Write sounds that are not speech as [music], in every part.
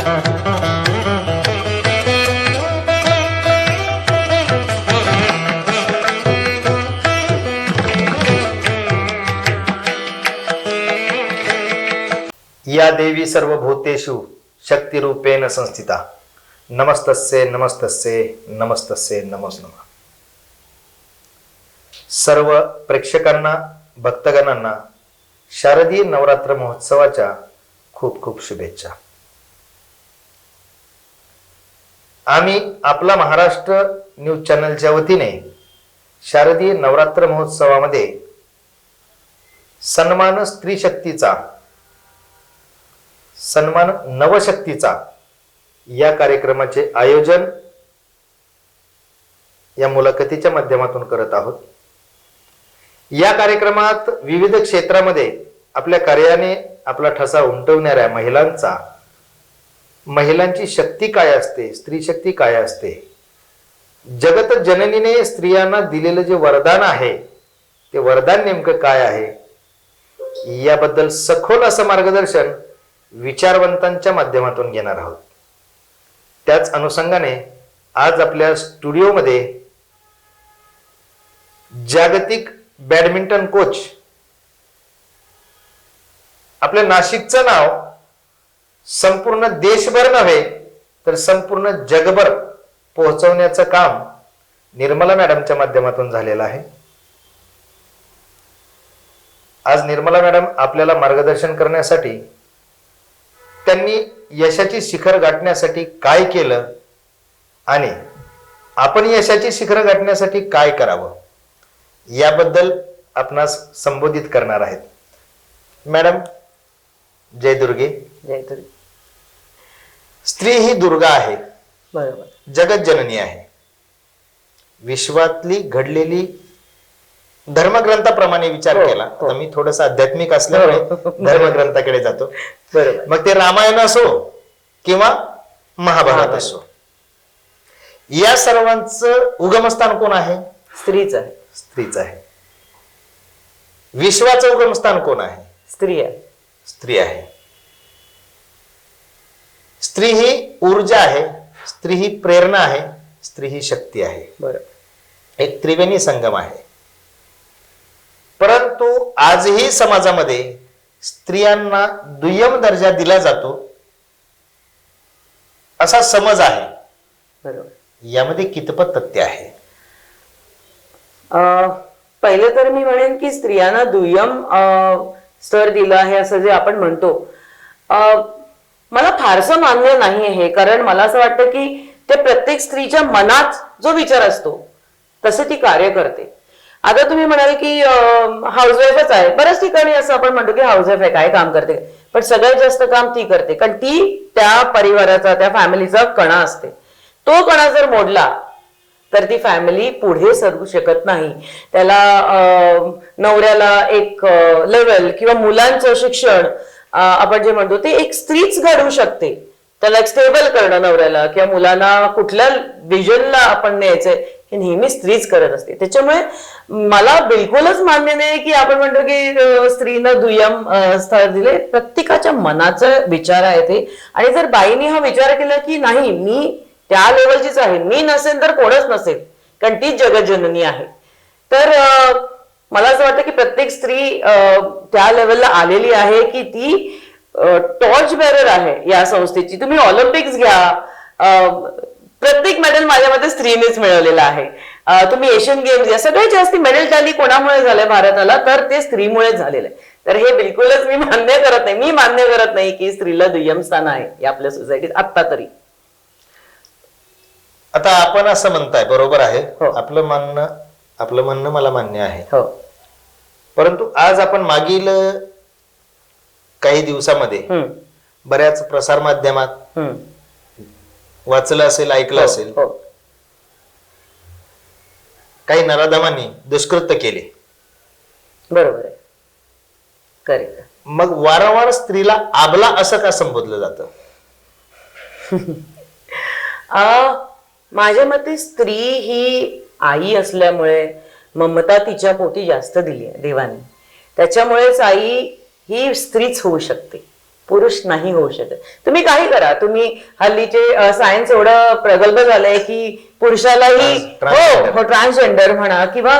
या देवी सर्वभूतेषु शक्तिरूपेण संस्थिता। नमस्तस्ये नमस्तस्ये नमस्तस्ये नमोस नमः सर्व प्रेक्षकांना भक्तगणांना शारदीय नवरात्र महोत्सवाच्या खूप खूप शुभेच्छा। आम्ही आपला महाराष्ट्र न्यूज चॅनलच्या वतीने शारदीय नवरात्र महोत्सवामध्ये सन्मान स्त्री शक्तीचा सन्मान नवशक्तीचा या कार्यक्रमाचे आयोजन या मुलाखतीच्या माध्यमातून करत आहोत. या कार्यक्रमात विविध क्षेत्रामध्ये आपल्या कार्याने आपला ठसा उमटवणाऱ्या महिलांचा महिलांची शक्ती काय असते? स्त्री शक्ती काय असते? जगत जननीने स्त्रियांना दिलेलं जे वरदान आहे ते वरदान नेमकं काय आहे? याबद्दल सखोल असं मार्गदर्शन विचारवंतांच्या माध्यमातून घेणार आहोत. त्याच अनुषंगाने आज आपल्या स्टुडिओमध्ये जागतिक बॅडमिंटन कोच आपल्या नाशिकचं नाव संपूर्ण देशभर नव्हे तर संपूर्ण जगभर पोहोचवण्याचं काम निर्मला मॅडमच्या माध्यमातून झालेलं आहे. आज निर्मला मॅडम आपल्याला मार्गदर्शन करण्यासाठी त्यांनी यशाची शिखर गाठण्यासाठी काय केलं आणि आपण यशाची शिखर गाठण्यासाठी काय करावं याबद्दल आपणास संबोधित करणार आहेत. मॅडम जय दुर्गे. जय दुर्गे. स्त्री ही दुर्गा आहे. जगत जननी आहे. विश्वातली घडलेली धर्मग्रंथाप्रमाणे विचार हो, केला. हो. आता मी थोडस आध्यात्मिक असल्यामुळे हो. धर्मग्रंथाकडे जातो. बरोबर. मग ते रामायण असो किंवा महाभारत महाभारत. असो. या सर्वांचं उगमस्थान कोण आहे? स्त्रीच आहे. स्त्रीच आहे. विश्वाचं उगमस्थान कोण आहे? स्त्री आहे. स्त्री आहे. स्त्री ही ऊर्जा आहे स्त्री ही प्रेरणा आहे स्त्री ही शक्ती आहे. बरोबर एक त्रिवेणी संगम आहे. परंतु आजही समाजामध्ये स्त्रियांना दुय्यम दर्जा दिला जातो असा समज आहे. बरोबर. यामध्ये कितपत तथ्य आहे? अं, पहिले तर मी म्हणेन की स्त्रियांना दुय्यम स्तर दिलं आहे असं जे आपण म्हणतो. अं, मला फारसं मान्य नाही हे कारण मला असं वाटतं की ते प्रत्येक स्त्रीच्या मनात जो विचार असतो तसे ती कार्य करते. आता तुम्ही म्हणाल की हाऊसवाईफच आहे. बऱ्याच ठिकाणी असं आपण म्हणतो की हाऊसवाईफ आहे काय काम करते. पण सगळ्यात जास्त काम ती करते कारण ती त्या परिवाराचा त्या फॅमिलीचा कणा असते. तो कणा जर मोडला तर ती फॅमिली पुढे सरू शकत नाही. त्याला नवऱ्याला एक लेवल किंवा मुलांचं शिक्षण आपण जे म्हणतो ते एक स्त्रीच घडवू शकते. त्याला एक स्टेबल करणं नवऱ्याला किंवा मुलांना कुठल्या विजनला आपण न्यायचंय हे नेहमी स्त्रीच करत असते. त्याच्यामुळे मला बिलकुलच मान्य नाही की आपण म्हणतो की स्त्रीनं दुय्यम स्थळ दिले. प्रत्येकाच्या मनाचा विचार आहे ते. आणि जर बाईने हा विचार केला की नाही मी त्या लेवलचीच आहे. मी नसेल तर कोणच नसेल. कारण तीच जगजननी आहे. तर मला असं वाटतं की प्रत्येक स्त्री त्या लेवलला आलेली आहे की ती टॉर्च बेरर आहे या संस्थेची. तुम्ही ऑलिम्पिक्स घ्या. प्रत्येक मेडल माझ्या मते स्त्रीनेच मिळवलेलं आहे. तुम्ही एशियन गेम्स या सगळ्यात जास्ती मेडल टॅली कोणामुळे झालंय भारताला? तर ते स्त्रीमुळेच झालेलं आहे. तर हे बिलकुलच मी मान्य करत नाही. मी मान्य करत नाही की स्त्रीला दुय्यम स्थान आहे या आपल्या सोसायटीत आत्ता तरी. आता आपण असं म्हणताय बरोबर आहे. हो. आपलं म्हणणं आपलं म्हणणं मला मान्य आहे. हो. परंतु आज आपण मागील काही दिवसामध्ये बऱ्याच प्रसार माध्यमात वाचलं असेल ऐकलं असेल. हो. काही नराधमांनी दुष्कृत्य केले. बरोबर आहे. करेक्ट. मग वारंवार स्त्रीला आबला असं का संबोधलं जातं? [laughs] माझ्या मते स्त्री ही आई असल्यामुळे ममता तिच्या पोटी जास्त दिली आहे देवाने. त्याच्यामुळेच आई ही स्त्रीच होऊ शकते. पुरुष नाही होऊ शकत. तुम्ही काही करा. तुम्ही हल्लीचे सायन्स एवढं प्रगल्भ झालंय की पुरुषालाही हो transgender. हो ट्रान्सजेंडर म्हणा किंवा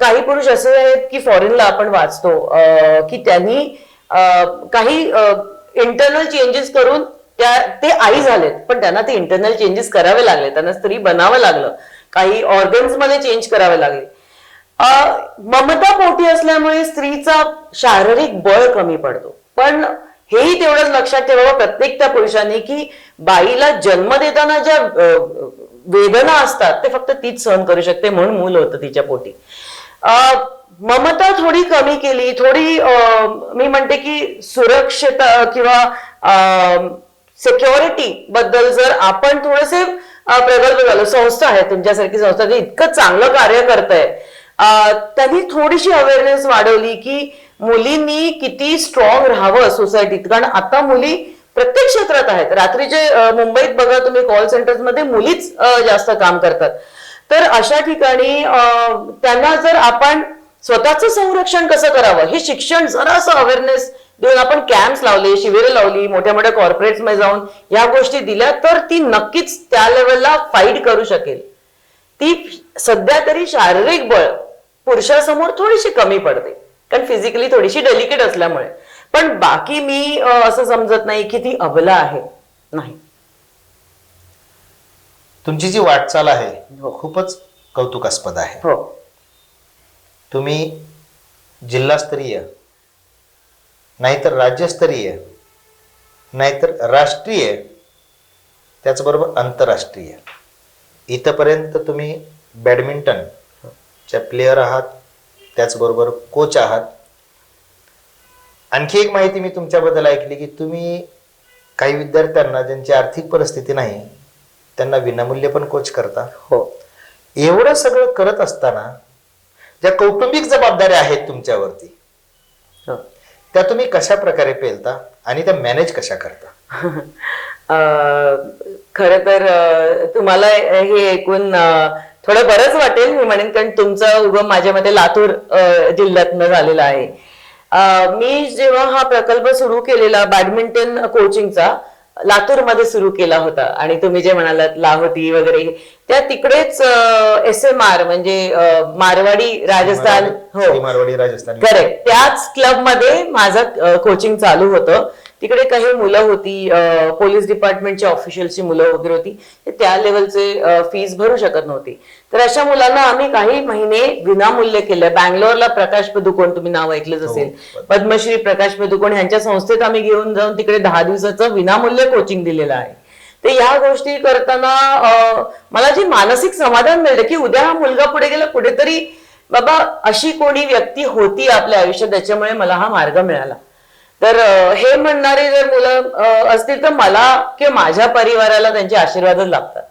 काही पुरुष असे आहेत की फॉरेनला आपण वाचतो की त्यांनी काही इंटरनल चेंजेस करून त्या ते आई झालेत. पण त्यांना ते इंटरनल चेंजेस करावे लागले. त्यांना स्त्री बनावं लागलं. काही ऑर्गन्समध्ये चेंज करावे लागले. ममता पोटी असल्यामुळे स्त्रीचा शारीरिक बळ कमी पडतो. पण हेही तेवढंच लक्षात ठेवावं प्रत्येक त्या पुरुषांनी की बाईला जन्म देताना ज्या वेदना असतात ते फक्त तीच सहन करू शकते म्हणून मूल होतं तिच्या पोटी. अं, ममता थोडी कमी केली थोडी अं, मी म्हणते की सुरक्षता किंवा सिक्युरिटी बद्दल जर आपण थोडेसे प्रगल्भ झालो संस्था आहे तुमच्यासारखी संस्था इतकं चांगलं कार्य करत त्यांनी थोडीशी अवेअरनेस वाढवली की मुलींनी किती स्ट्रॉंग राहावं सोसायटीत कारण आता मुली प्रत्येक क्षेत्रात आहेत. रात्रीचे मुंबईत बघा तुम्ही कॉल सेंटर्समध्ये मुलीच जास्त काम करतात. तर अशा ठिकाणी त्यांना जर आपण स्वतःचं संरक्षण कसं करावं? हे शिक्षण जरासं अवेअरनेस देऊन आपण कॅम्प्स लावले शिबिरं लावली मोठ्या मोठ्या कॉर्पोरेट्समध्ये जाऊन या गोष्टी दिल्या तर ती नक्कीच त्या लेवलला फाईट करू शकेल. ती सध्या तरी शारीरिक बळ पुरुषासमोर थोडीशी कमी पडते. कारण फिजिकली थोडीशी डेलिकेट असल्यामुळे. पण बाकी मी असं समजत नाही की ती अबला आहे. नाही. तुमची जी वाटचाल आहे हो. खूपच कौतुकास्पद आहे. हो. तुम्ही जिल्हास्तरीय नाहीतर राज्यस्तरीय नाहीतर राष्ट्रीय त्याचबरोबर आंतरराष्ट्रीय. इथंपर्यंत तुम्ही बॅडमिंटनच्या प्लेयर आहात त्याचबरोबर कोच आहात. आणखी एक माहिती मी तुमच्याबद्दल ऐकली की तुम्ही काही विद्यार्थ्यांना ज्यांची आर्थिक परिस्थिती नाही त्यांना विनामूल्य पण कोच करता. हो. एवढं सगळं करत असताना ज्या कौटुंबिक जबाबदाऱ्या आहेत तुमच्यावरती हो. त्या तुम्ही कशा प्रकारे पेलता आणि त्या मॅनेज कशा करता? [laughs] खर तर तुम्हाला हे ऐकून थोडं बरंच वाटेल मी म्हणेन कारण तुमचा उगम माझ्या मते लातूर जिल्ह्यातनं झालेला आहे. मी जेव्हा हा प्रकल्प सुरू केलेला बॅडमिंटन कोचिंगचा लातूरमध्ये सुरू केला होता. आणि तुम्ही जे म्हणालात लाहोटी वगैरे त्या तिकडेच एस एम आर म्हणजे मारवाडी राजस्थान हो. मारवाडी राजस्थान. करेक्ट त्याच क्लबमध्ये माझं कोचिंग चालू होतं. तिकडे काही मुलं होती पोलीस डिपार्टमेंटची ऑफिशियलची मुलं वगैरे होती ते त्या लेवलचे फीस भरू शकत नव्हती. तर अशा मुलांना आम्ही काही महिने विनामूल्य केलं. बँगलोरला प्रकाश पदुकोण तुम्ही नाव ऐकलंच असेल. हो. पद्मश्री प्रकाश पदुकोण यांच्या संस्थेत आम्ही घेऊन जाऊन तिकडे दहा दिवसाचं विनामूल्य कोचिंग दिलेलं आहे. ते या गोष्टी करताना मला जे मानसिक समाधान मिळतं की उद्या हा मुलगा पुढे गेला कुठेतरी बाबा अशी कोणी व्यक्ती होती आपल्या आयुष्यात त्याच्यामुळे मला हा मार्ग मिळाला. तर हे म्हणणारी जर मुलं असतील तर मला किंवा माझ्या परिवाराला त्यांचे आशीर्वादच लागतात.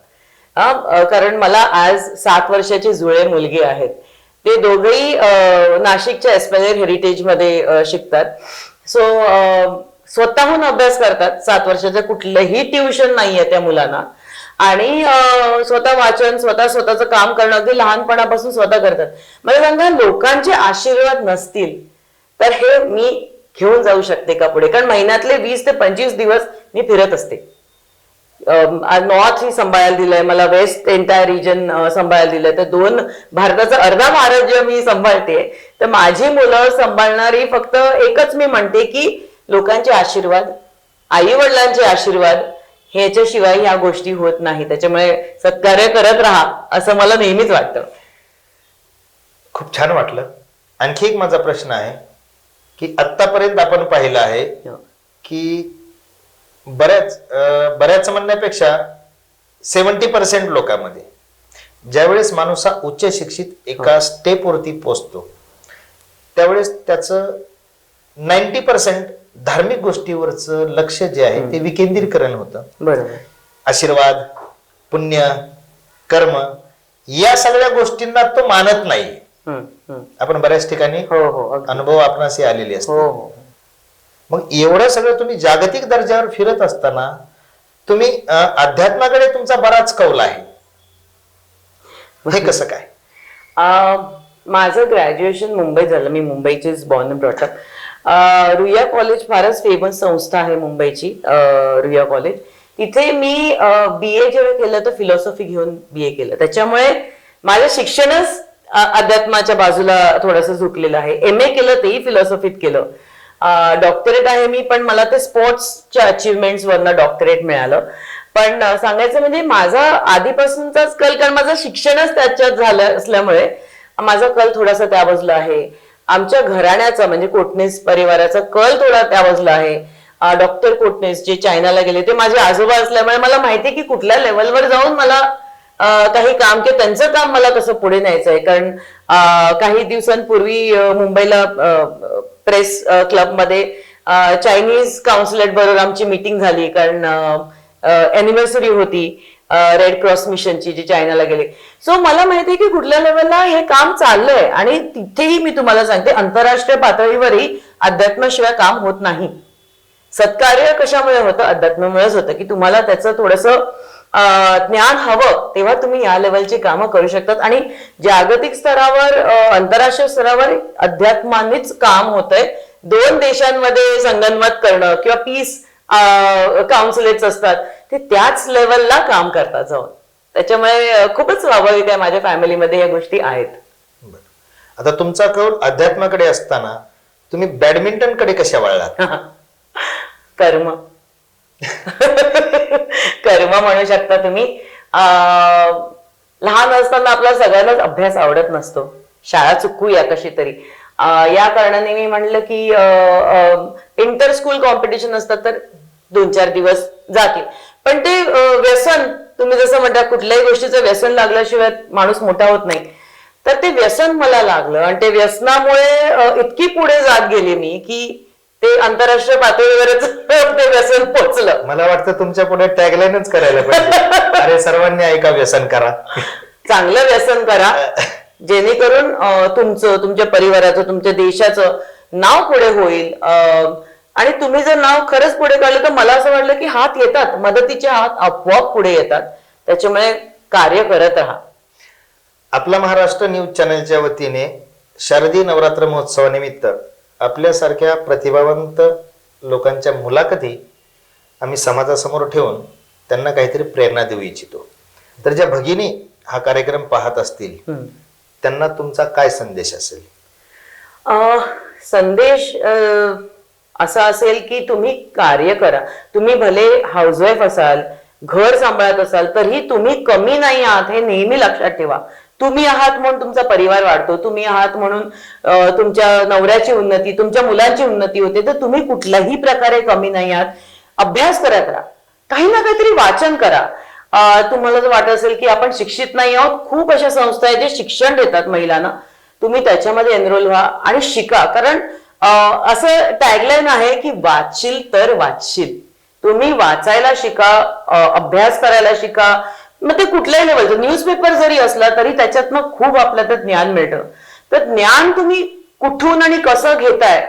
हा, कारण मला आज सात वर्षाची जुळे मुलगी आहेत. ते दोघेही नाशिकच्या एस्पेयर हेरिटेजमध्ये शिकतात. सो स्वतःहून अभ्यास करतात. सात वर्षाचं कुठलंही ट्युशन नाहीये त्या मुलांना. आणि स्वतः वाचन स्वतः स्वतःचं काम करणं अगदी लहानपणापासून स्वतः करतात. मला सांगा लोकांचे आशीर्वाद नसतील तर हे मी घेऊन जाऊ शकते का पुढे कारण महिन्यातले वीस ते पंचवीस दिवस मी फिरत असते. नॉर्थ ही सांभाळायला दिलंय मला वेस्ट एंटायर रिजन सांभाळायला दिलंय. तर दोन भारताचा अर्धा महाराज मी सांभाळते. तर माझी मुलं सांभाळणारी फक्त एकच मी म्हणते की लोकांचे आशीर्वाद आई वडिलांचे आशीर्वाद ह्याच्याशिवाय ह्या गोष्टी होत नाही. त्याच्यामुळे सत्कार्य करत राहा असं मला नेहमीच वाटतं. खूप छान वाटलं. आणखी एक माझा प्रश्न आहे. की आतापर्यंत आपण पाहिलं आहे की बऱ्याच बऱ्याच म्हणण्यापेक्षा सेवन्टी पर्सेंट लोकांमध्ये ज्यावेळेस माणूस हा उच्च शिक्षित एका स्टेपवरती पोचतो त्यावेळेस त्याचं नाईन्टी पर्सेंट धार्मिक गोष्टीवरचं लक्ष जे आहे ते विकेंद्रीकरण होतं. आशीर्वाद पुण्य कर्म या सगळ्या गोष्टींना तो मानत नाही. आपण बऱ्याच ठिकाणी हो हो. अनुभव आपणास आलेले असतात. हो हो. मग एवढं सगळं तुम्ही जागतिक दर्जावर फिरत असताना तुम्ही अध्यात्माकडे तुमचा बराच कौल आहे. हे कसं काय? माझं ग्रॅज्युएशन मुंबईत झालं. मी मुंबईचीच born brought up uh, Ruia college फारच फेमस संस्था आहे मुंबईची अं, रुईया कॉलेज तिथे मी बी ए जेव्हा केलं तर फिलॉसॉफी घेऊन बी ए केलं. त्याच्यामुळे माझं शिक्षणच अध्यात्माच्या बाजूला थोडंसं झुकलेलं आहे. एम ए केलं तेही फिलॉसॉफीत केलं. डॉक्टरेट आहे मी पण मला ते स्पोर्ट्सच्या अचिव्हमेंट्स वरनं डॉक्टरेट मिळालं. पण सांगायचं म्हणजे माझा आधीपासूनचाच कल कारण माझं शिक्षणच त्याच्यात झालं असल्यामुळे माझा कल थोडासा त्या बाजूला आहे. आमच्या घराण्याचा म्हणजे कोटणीस परिवाराचा कल थोडा त्या बाजूला आहे. डॉक्टर कोटणीस जे चायनाला गेले ते माझे आजोबा असल्यामुळे मला माहिती की कुठल्या लेवलवर जाऊन मला काही काम किंवा त्यांचं काम मला कसं पुढे न्यायचं आहे. कारण काही दिवसांपूर्वी मुंबईला प्रेस क्लबमध्ये चायनीज काउन्सिलेट बरोबर आमची मीटिंग झाली. कारण अॅनिव्हर्सरी होती रेड क्रॉस मिशनची जी चायनाला गेले. सो मला माहिती आहे की कुठल्या लेवलला हे काम चाललंय. आणि तिथेही मी तुम्हाला सांगते आंतरराष्ट्रीय पातळीवरही अध्यात्माशिवाय काम होत नाही. सत्कार्य कशामुळे होतं? अध्यात्मामुळेच होतं. की तुम्हाला त्याचं थोडंसं ज्ञान हवं तेव्हा तुम्ही या लेवलची कामं करू शकतात. आणि जागतिक स्तरावर आंतरराष्ट्रीय स्तरावर अध्यात्मानेच काम होतंय. दोन देशांमध्ये संगनमत करणं किंवा पीस काउन्सिलेट्स असतात ते त्याच लेवलला काम करतात जाऊन. त्याच्यामुळे खूपच स्वाभाविक आहे माझ्या फॅमिलीमध्ये या गोष्टी आहेत. आता तुमचा कौल अध्यात्माकडे असताना तुम्ही बॅडमिंटनकडे कशा वळलात? [laughs] कर्म. [laughs] कर्म म्हणू शकता तुम्ही. लहान असताना आपला सगळ्यांनाच अभ्यास आवडत नसतो. शाळा चुकूया कशी तरी. या कारणाने मी म्हणलं की इंटर स्कूल कॉम्पिटिशन असतात तर दोन चार दिवस जातील. पण ते व्यसन तुम्ही जसं म्हणता कुठल्याही गोष्टीचं व्यसन लागल्याशिवाय माणूस मोठा होत नाही. तर ते व्यसन मला लागलं. आणि ते व्यसनामुळे इतकी पुढे जात गेले मी की ते आंतरराष्ट्रीय पातळीवरच ते व्यसन पोचलं. मला वाटतं तुमच्यापुढे टॅगलाईनच करायला पाहिजे. अरे सर्वांनी ऐका व्यसन करा. चांगलं व्यसन करा. जेणेकरून तुमचं तुमच्या परिवाराचं तुमच्या देशाचं नाव पुढे होईल. आणि तुम्ही जर नाव खरंच पुढे काढलं तर मला असं वाटलं की हात येतात. मदतीचे हात आपोआप पुढे येतात. त्याच्यामुळे कार्य करत राहा. आपला महाराष्ट्र न्यूज चॅनलच्या वतीने शारदीय नवरात्र महोत्सवानिमित्त आपल्यासारख्या प्रतिभावंत लोकांच्या मुलाखती आम्ही समाजासमोर ठेवून त्यांना काहीतरी प्रेरणा देऊ इच्छितो. तर ज्या भगिनी हा कार्यक्रम पाहत असतील. त्यांना तुमचा काय संदेश असेल? अ, संदेश अ, असा असेल की तुम्ही कार्य करा. तुम्ही भले हाऊसवाईफ असाल घर सांभाळत असाल तरीही तुम्ही कमी नाही आहात हे नेहमी लक्षात ठेवा. तुम्ही आहात म्हणून तुमचा परिवार वाढतो तुम्ही आहात म्हणून तुमच्या नवऱ्याची उन्नती तुमच्या मुलांची उन्नती होते तर तुम्ही कुठल्याही प्रकारे कमी नाही आहात. अभ्यास करत राहा काही ना काहीतरी वाचन करा. तुम्हाला जर वाटत असेल की आपण शिक्षित नाही आहोत खूप अशा संस्था आहेत जे शिक्षण देतात महिलांना. तुम्ही त्याच्यामध्ये एनरोल व्हा आणि शिका. कारण असं टॅगलाईन आहे की वाचशील तर वाचशील. तुम्ही वाचायला शिका अभ्यास करायला शिका मग ते कुठल्याही लेवलचं न्यूजपेपर जरी असला तरी त्याच्यातनं खूप आपल्याला ज्ञान मिळतं. तर ज्ञान तुम्ही कुठून आणि कसं घेताय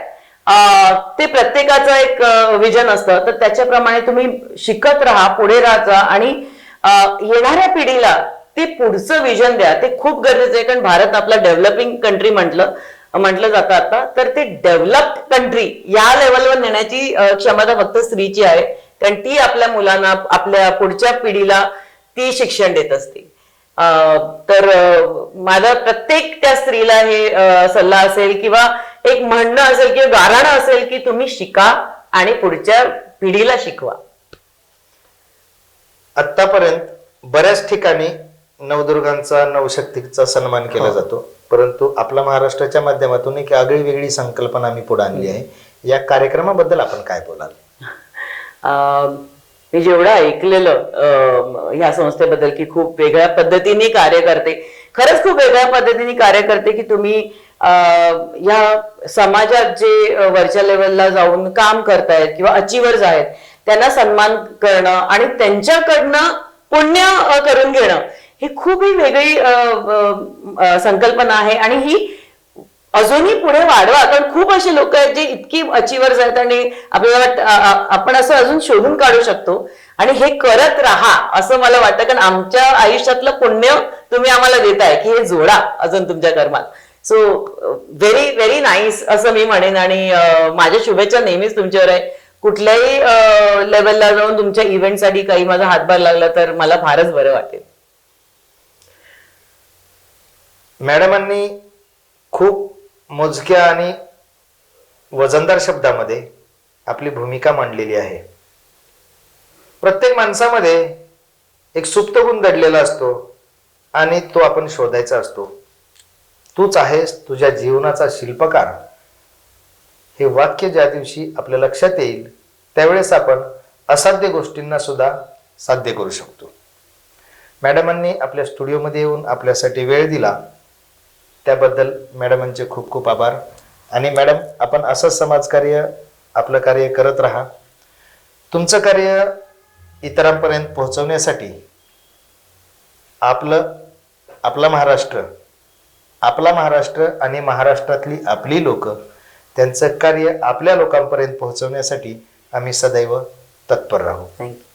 ते प्रत्येकाचं एक विजन असतं. तर त्याच्याप्रमाणे तुम्ही शिकत राहा पुढे राहा आणि येणाऱ्या पिढीला ते पुढचं विजन द्या. ते खूप गरजेचं आहे कारण भारत आपला डेव्हलपिंग कंट्री म्हटलं म्हटलं जातं आता. तर ते डेव्हलप्ड कंट्री या लेवलवर नेण्याची क्षमता फक्त स्त्रीची आहे. कारण ती आपल्या मुलांना आपल्या पुढच्या पिढीला ती शिक्षण देत असते. अं, तर माझा प्रत्येक त्या स्त्रीला हे सल्ला असेल किंवा एक म्हणणं असेल किंवा गाराणं असेल की तुम्ही शिका आणि पुढच्या पिढीला शिकवा. आतापर्यंत बऱ्याच ठिकाणी नवदुर्गांचा नवशक्तीचा सन्मान केला जातो. परंतु आपला महाराष्ट्राच्या माध्यमातून एक आगळी वेगळी संकल्पना आम्ही पुढे आणली आहे. या कार्यक्रमाबद्दल आपण काय बोलाल? अं, मी जेवढं ऐकलेलं ह्या संस्थेबद्दल की खूप वेगळ्या पद्धतीने कार्य करते. खरंच खूप वेगळ्या पद्धतीने कार्य करते की तुम्ही या समाजात जे वरच्या लेवलला जाऊन काम करतायत किंवा अचिवर्स आहेत त्यांना सन्मान करणं आणि त्यांच्याकडनं पुण्य करून घेणं ही खूप ही वेगळी संकल्पना आहे. आणि ही अजूनही पुढे वाढवा. कारण खूप असे लोक आहेत जे इतकी अचिवर्स आहेत आणि आपल्याला आपण असं अजून शोधून काढू शकतो. आणि हे करत राहा असं मला वाटतं. कारण आमच्या आयुष्यातलं पुण्य तुम्ही आम्हाला देताय की हे जोडा अजून तुमच्या कर्मात. सो व्हेरी व्हेरी नाईस असं मी म्हणेन. आणि माझ्या शुभेच्छा नेहमीच तुमच्यावर आहे. कुठल्याही लेवलला जाऊन तुमच्या इव्हेंटसाठी काही माझा हातभार लागला तर मला फारच बरं वाटेल. मॅडमांनी खूप मोजक्या आणि वजनदार शब्दामध्ये आपली भूमिका मांडलेली आहे. प्रत्येक माणसामध्ये एक सुप्त गुण दडलेला असतो आणि तो आपण शोधायचा असतो. तूच आहेस तुझ्या जीवनाचा शिल्पकार. हे वाक्य ज्या दिवशी आपल्या लक्षात येईल त्यावेळेस आपण असाध्य गोष्टींना सुद्धा साध्य करू शकतो. मॅडमांनी आपल्या स्टुडिओमध्ये येऊन आपल्यासाठी वेळ दिला. त्याबद्दल मॅडमांचे खूप खूप आभार. आणि मॅडम आपण असंच समाजकार्य आपलं कार्य करत राहा. तुमचं कार्य इतरांपर्यंत पोहोचवण्यासाठी आपलं आपला महाराष्ट्र आपला महाराष्ट्र आणि महाराष्ट्रातली आपली लोक त्यांचं कार्य आपल्या लोकांपर्यंत पोहोचवण्यासाठी आम्ही सदैव तत्पर राहू. थँक्यू